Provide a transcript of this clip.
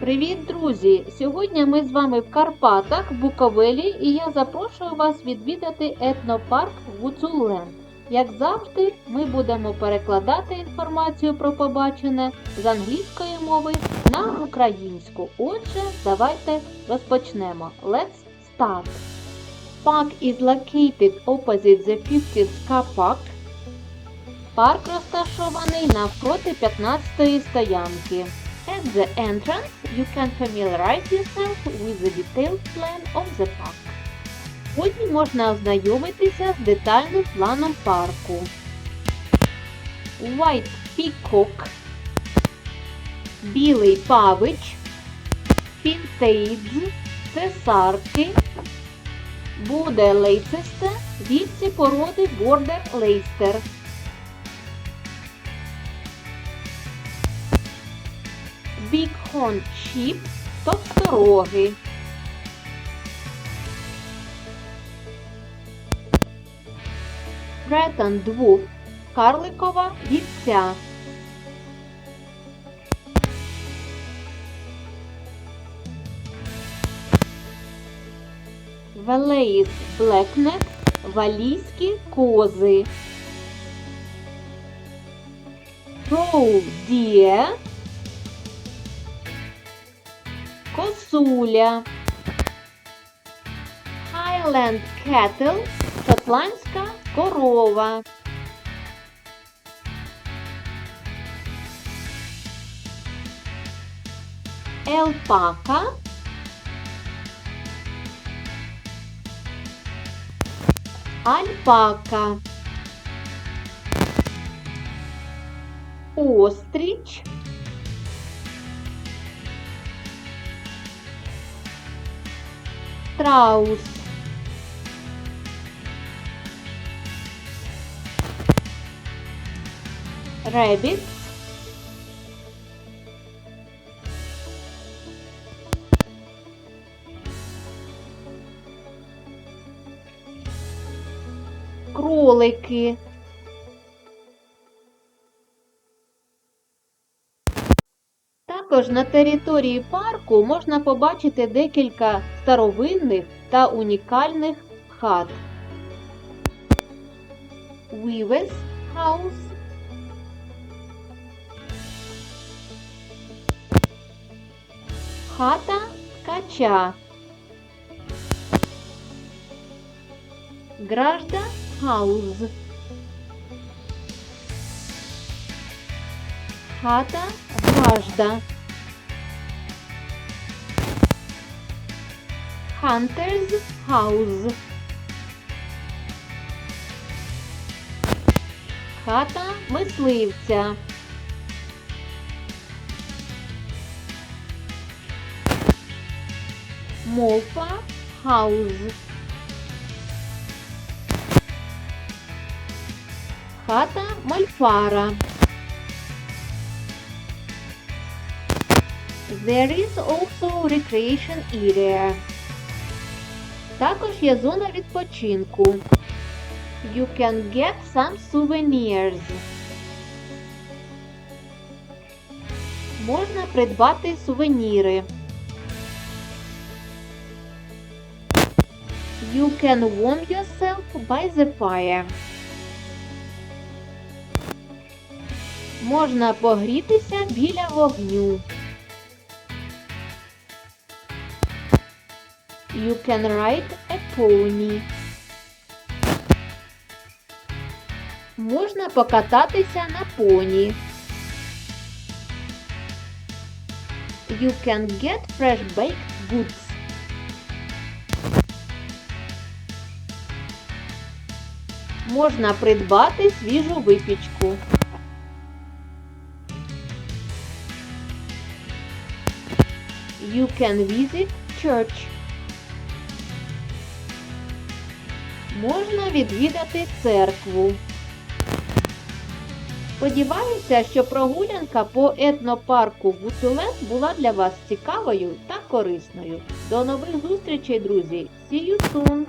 Привіт, друзі! Сьогодні ми з вами в Карпатах, в Буковелі, і я запрошую вас відвідати етнопарк Гуцулленд. Як завжди, ми будемо перекладати інформацію про побачене з англійської мови на українську. Отже, давайте розпочнемо. Let's start. Park is located opposite the 50th car park. Парк розташований навпроти 15-ї стоянки. At the entrance, you can familiarize yourself with the detailed plan of the park. Потім можна ознайомитися з детальним планом парку. White Peacock, Білий павич, Фінтейдз, Цесарки, Буде лейцесте, вівці породи Бордер Лейстер. Біghorn Sheep – товстороги. Бретон Двуф – карликова вівця. Велеїс Блекнек – валійські кози. Роу Діє Косуля. Highland Cattle – шотландська корова. Елпака. Альпака. Остріч. Страус. Ребіт. Кролики. Також на території парку можна побачити декілька старовинних та унікальних хат. Weaver's House. Хата ткача. Гражда Хаус Хата Гражда Hunter's House Хата мисливця Мопа Хаус Хата Мальфара There is also recreation area. Також є зона відпочинку. You can get some souvenirs. Можна придбати сувеніри. You can warm yourself by the fire. Можна погрітися біля вогню. You can ride a pony. Можна покататися на поні. You can get fresh baked goods. Можна придбати свіжу випічку. You can visit church. Можна відвідати церкву. Сподіваюся, що прогулянка по етнопарку Гуцулен була для вас цікавою та корисною. До нових зустрічей, друзі! See you soon!